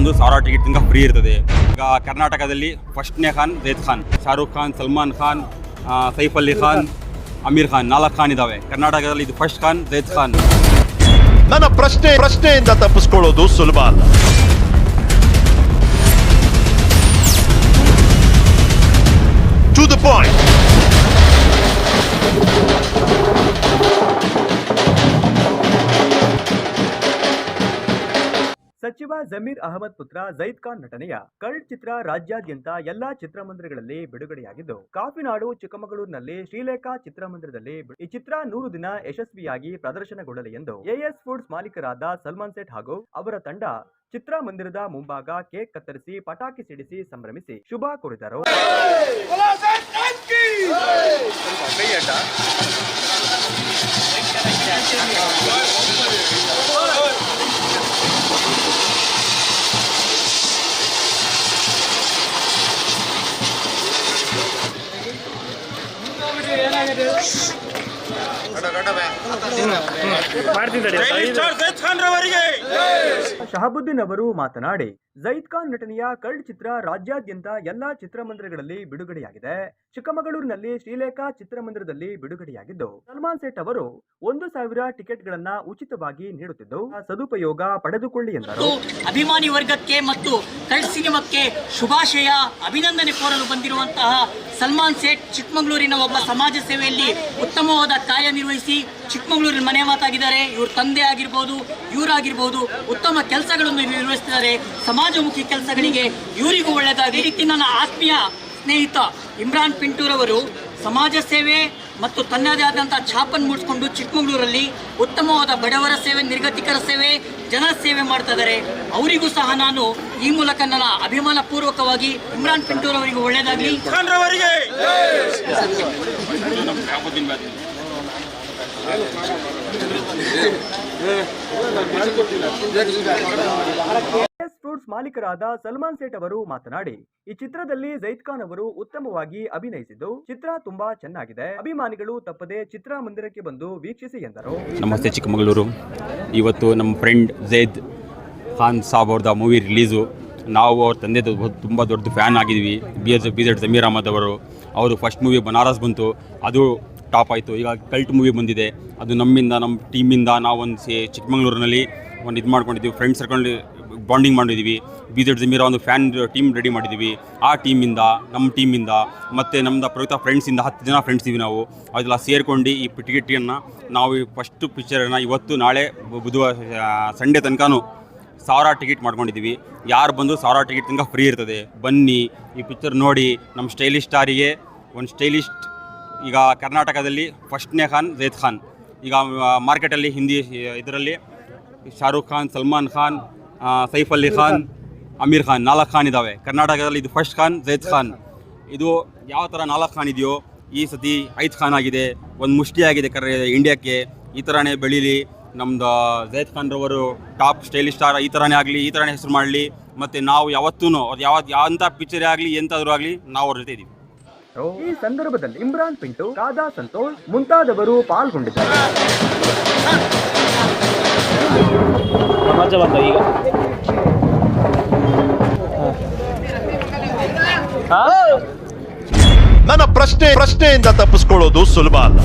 ಬಂದು ಸಾವಿರ ಟಿಕೆಟ್ ತನಕ ಫ್ರೀ ಇರ್ತದೆ. ಈಗ ಕರ್ನಾಟಕದಲ್ಲಿ ಫಸ್ಟ್ನೇ ಖಾನ್, ಜೈದ್ ಖಾನ್, ಶಾರುಖ್ ಖಾನ್, ಸಲ್ಮಾನ್ ಖಾನ್ ಸೈಫ್ ಅಲಿ ಖಾನ್, ಅಮೀರ್ ಖಾನ್ ನಾಲ್ಕು ಖಾನ್ ಇದಾವೆ. ಕರ್ನಾಟಕದಲ್ಲಿ ಇದು ಫಸ್ಟ್ ಖಾನ್, ಜೈದ್ ಖಾನ್. ನನ್ನ ಪ್ರಶ್ನೆ, ಪ್ರಶ್ನೆಯಿಂದ ತಪ್ಪಿಸ್ಕೊಳ್ಳೋದು ಸುಲಭ ಅಲ್ಲ. ಸಚಿವ ಜಮೀರ್ ಅಹಮದ್ ಪುತ್ರ ಜೈದ್ ಖಾನ್ ನಟನೆಯ ಕಲ್ಟ್ ಚಿತ್ರ ರಾಜ್ಯಾದ್ಯಂತ ಎಲ್ಲಾ ಚಿತ್ರಮಂದಿರಗಳಲ್ಲಿ ಬಿಡುಗಡೆಯಾಗಿದ್ದು ಕಾಫಿನಾಡು ಚಿಕ್ಕಮಗಳೂರಿನಲ್ಲಿ ಶ್ರೀಲೇಖಾ ಚಿತ್ರಮಂದಿರದಲ್ಲಿ ಈ ಚಿತ್ರ ನೂರು ದಿನ ಯಶಸ್ವಿಯಾಗಿ ಪ್ರದರ್ಶನಗೊಳ್ಳಲಿ ಎಂದು ಎಎಸ್ ಫುಡ್ಸ್ ಮಾಲೀಕರಾದ ಸಲ್ಮಾನ್ ಸೇಠ್ ಹಾಗೂ ಅವರ ತಂಡ ಚಿತ್ರಮಂದಿರದ ಮುಂಭಾಗ ಕೇಕ್ ಕತ್ತರಿಸಿ ಪಟಾಕಿ ಸಿಡಿಸಿ ಸಂಭ್ರಮಿಸಿ ಶುಭ ಕೋರಿದರು ಶಹಬುದ್ದೀನ್ ಅವರು ಮಾತನಾಡಿ ಜೈದ್ ಖಾನ್ ನಟನೆಯ ಕಲ್ಟ್ ಚಿತ್ರ ರಾಜ್ಯಾದ್ಯಂತ ಎಲ್ಲಾ ಚಿತ್ರಮಂದಿರಗಳಲ್ಲಿ ಬಿಡುಗಡೆಯಾಗಿದೆ. ಚಿಕ್ಕಮಗಳೂರಿನಲ್ಲಿ ಶ್ರೀಲೇಖಾ ಚಿತ್ರಮಂದಿರದಲ್ಲಿ ಬಿಡುಗಡೆಯಾಗಿದ್ದು ಸಲ್ಮಾನ್ ಸೇಠ್ ಅವರು ಒಂದು ಸಾವಿರ ಟಿಕೆಟ್ಗಳನ್ನ ಉಚಿತವಾಗಿ ನೀಡುತ್ತಿದ್ದು ಸದುಪಯೋಗ ಪಡೆದುಕೊಳ್ಳಿ ಎಂದರು. ಅಭಿಮಾನಿ ವರ್ಗಕ್ಕೆ ಮತ್ತು ಕಲ್ಟ್ ಸಿನಿಮಾಕ್ಕೆ ಶುಭಾಶಯ, ಅಭಿನಂದನೆ ಕೋರಲು ಬಂದಿರುವಂತಹ ಸಲ್ಮಾನ್ ಸೇಠ್ ಚಿಕ್ಕಮಗಳೂರಿನ ಒಬ್ಬ ಸಮಾಜ ಸೇವೆಯಲ್ಲಿ ಉತ್ತಮವಾದ ಕಾರ್ಯನಿರ್ವಹಿಸಿ ಚಿಕ್ಕಮಗಳೂರಿನ ಮನೆ ಮಾತಾಗಿದ್ದಾರೆ. ಇವ್ರ ತಂದೆ ಆಗಿರ್ಬೋದು, ಇವರಾಗಿರ್ಬೋದು, ಉತ್ತಮ ಕೆಲಸಗಳನ್ನು ನಿರ್ವಹಿಸ್ತಿದ್ದಾರೆ. ಸಮಾಜಮುಖಿ ಕೆಲಸಗಳಿಗೆ ಇವರಿಗೂ ಒಳ್ಳೆಯದಾಗಿ ಈ ರೀತಿ ನನ್ನ ಆತ್ಮೀಯ ಸ್ನೇಹಿತ ಇಮ್ರಾನ್ ಪಿಂಟೂರವರು ಸಮಾಜ ಸೇವೆ ಮತ್ತು ತನ್ನದೇ ಆದಂಥ ಛಾಪನ್ನು ಮೂಡಿಸ್ಕೊಂಡು ಚಿಕ್ಕಮಗಳೂರಲ್ಲಿ ಉತ್ತಮವಾದ ಬಡವರ ಸೇವೆ ನಿರ್ಗತಿಕರ ಸೇವೆ ಜನ ಸೇವೆ ಮಾಡ್ತಾ ಇದ್ದಾರೆ ಅವರಿಗೂ ಸಹ ನಾನು ಈ ಮೂಲಕ ನನ್ನ ಅಭಿಮಾನ ಪೂರ್ವಕವಾಗಿ ಇಮ್ರಾನ್ ಪಿಂಟೂರ್ ಅವರಿಗೆ ಒಳ್ಳೆಯದಾಗಲಿ ಮಾಲೀಕರಾದ ಸಲ್ಮಾನ್ ಸೇಠ್ ಅವರು ಮಾತನಾಡಿ, ಈ ಚಿತ್ರದಲ್ಲಿ ಜೈದ್ ಖಾನ್ ಅವರು ಉತ್ತಮವಾಗಿ ಅಭಿನಯಿಸಿದ್ದು, ಚಿತ್ರ ತುಂಬಾ ಚೆನ್ನಾಗಿದೆ. ಅಭಿಮಾನಿಗಳು ತಪ್ಪದೆ ಚಿತ್ರಮಂದಿರಕ್ಕೆ ಬಂದು ವೀಕ್ಷಿಸಿ ಎಂದರು. ನಮಸ್ತೆ ಚಿಕ್ಕಮಗಳೂರು. ಇವತ್ತು ನಮ್ಮ ಫ್ರೆಂಡ್ ಜೈದ್ ಖಾನ್ ಸಾಬ್ ಅವ್ರದ ಮೂವಿ ರಿಲೀಸು ನಾವು ಅವ್ರ ತಂದೆ ತುಂಬ ದೊಡ್ಡ fan ಆಗಿದ್ವಿ. B S B Z Sameer Ahmed ಅವರು. ಅವರು ಫಸ್ಟ್ ಮೂವಿ ಬನಾರಸ್ ಬಂತು. ಅದು ಟಾಪ್ ಆಯಿತು. ಈಗ ಕಲ್ಟ್ ಮೂವಿ ಬಂದಿದೆ. ಅದು ನಮ್ಮಿಂದ ನಮ್ಮ ಟೀಮಿಂದ ನಾವು ಒಂದು ಸೇ ಚಿಕ್ಕಮಗಳೂರಿನಲ್ಲಿ ಒಂದು ಇದು ಮಾಡ್ಕೊಂಡಿದ್ದೀವಿ. ಫ್ರೆಂಡ್ಸ್ ಸರ್ಕೊಂಡು ಬಾಂಡಿಂಗ್ ಮಾಡಿದ್ದೀವಿ ಬಿ ಜೆಡ್ ಜಮೀರ ಒಂದು ಫ್ಯಾನ್ ಟೀಮ್ ರೆಡಿ ಮಾಡಿದ್ದೀವಿ ಆ ಟೀಮಿಂದ ನಮ್ಮ ಟೀಮಿಂದ ಮತ್ತು ನಮ್ಮದು ಪ್ರಯುಕ್ತ ಫ್ರೆಂಡ್ಸಿಂದ ಹತ್ತು ಜನ ಫ್ರೆಂಡ್ಸ್ ಇದ್ದೀವಿ ನಾವು. ಅದೆಲ್ಲ ಸೇರಿಕೊಂಡು ಈ ಟಿಕೆಟನ್ನು ನಾವು ಈ ಫಸ್ಟು ಪಿಕ್ಚರನ್ನು ಇವತ್ತು, ನಾಳೆ ಬುಧವಾರ ಸಂಡೇ ತನಕನೂ ಸಾವಿರ ಟಿಕೆಟ್ ಮಾಡ್ಕೊಂಡಿದ್ದೀವಿ ಯಾರು ಬಂದು ಸಾವಿರ ಟಿಕೆಟ್ ತನಕ ಫ್ರೀ ಇರ್ತದೆ. ಬನ್ನಿ, ಈ ಪಿಕ್ಚರ್ ನೋಡಿ. ನಮ್ಮ ಸ್ಟೈಲಿಶ್ ಸ್ಟಾರಿಗೆ ಒಂದು ಸ್ಟೈಲಿಸ್ಟ್ ಈಗ ಕರ್ನಾಟಕದಲ್ಲಿ ಫಸ್ಟ್ನೇ ಖಾನ್ ಜೈದ್ ಖಾನ್. ಈಗ ಮಾರ್ಕೆಟಲ್ಲಿ ಹಿಂದಿ, ಇದರಲ್ಲಿ ಶಾರುಖ್ ಖಾನ್, ಸಲ್ಮಾನ್ ಖಾನ್ ಸೈಫ್ ಅಲಿ ಖಾನ್ ಅಮೀರ್ ಖಾನ್ ನಾಲ್ಕು ಖಾನ್ ಇದ್ದಾವೆ ಕರ್ನಾಟಕದಲ್ಲಿ ಇದು ಫಸ್ಟ್ ಖಾನ್ ಜೈದ್ ಖಾನ್. ಇದು ಯಾವ ಥರ ನಾಲ್ಕು ಖಾನ್ ಇದೆಯೋ ಈ ಸತಿ ಐದು ಖಾನ್ ಆಗಿದೆ. ಒಂದು ಮುಷ್ಟಿ ಆಗಿದೆ ಕರ್ ಇಂಡಿಯಾಕ್ಕೆ. ಈ ಥರನೇ ಬೆಳೀಲಿ. ನಮ್ದು ಜೈದ್ ಖಾನ್ ರವರು ಟಾಪ್ ಸ್ಟೈಲಿಶ್ ಸ್ಟಾರ್ ಈ ಥರನೇ ಆಗಲಿ ಈ ಥರನೇ ಹೆಸರು ಮಾಡಲಿ. ಮತ್ತು ನಾವು ಯಾವತ್ತೂ ಅದು ಯಾವ ಯಾವ ಪಿಕ್ಚರೇ ಆಗಲಿ ಎಂಥಾದರೂ ಆಗಲಿ ನಾವು ಅವ್ರ ಜೊತೆ ಇದ್ದೀವಿ ಈ ಸಂದರ್ಭದಲ್ಲಿ ಇಮ್ರಾನ್ ಪಿಂಟು ಕಾದಾ ಸಂತೋಷ್ ಮುಂತಾದವರು ಪಾಲ್ಗೊಂಡಿದ್ದರು. ಸಮಾಜ ಬಂದ ಈಗ. ನನ್ನ ಪ್ರಶ್ನೆ ಪ್ರಶ್ನೆಯಿಂದ ತಪ್ಪಿಸ್ಕೊಳ್ಳೋದು ಸುಲಭ ಅಲ್ಲ.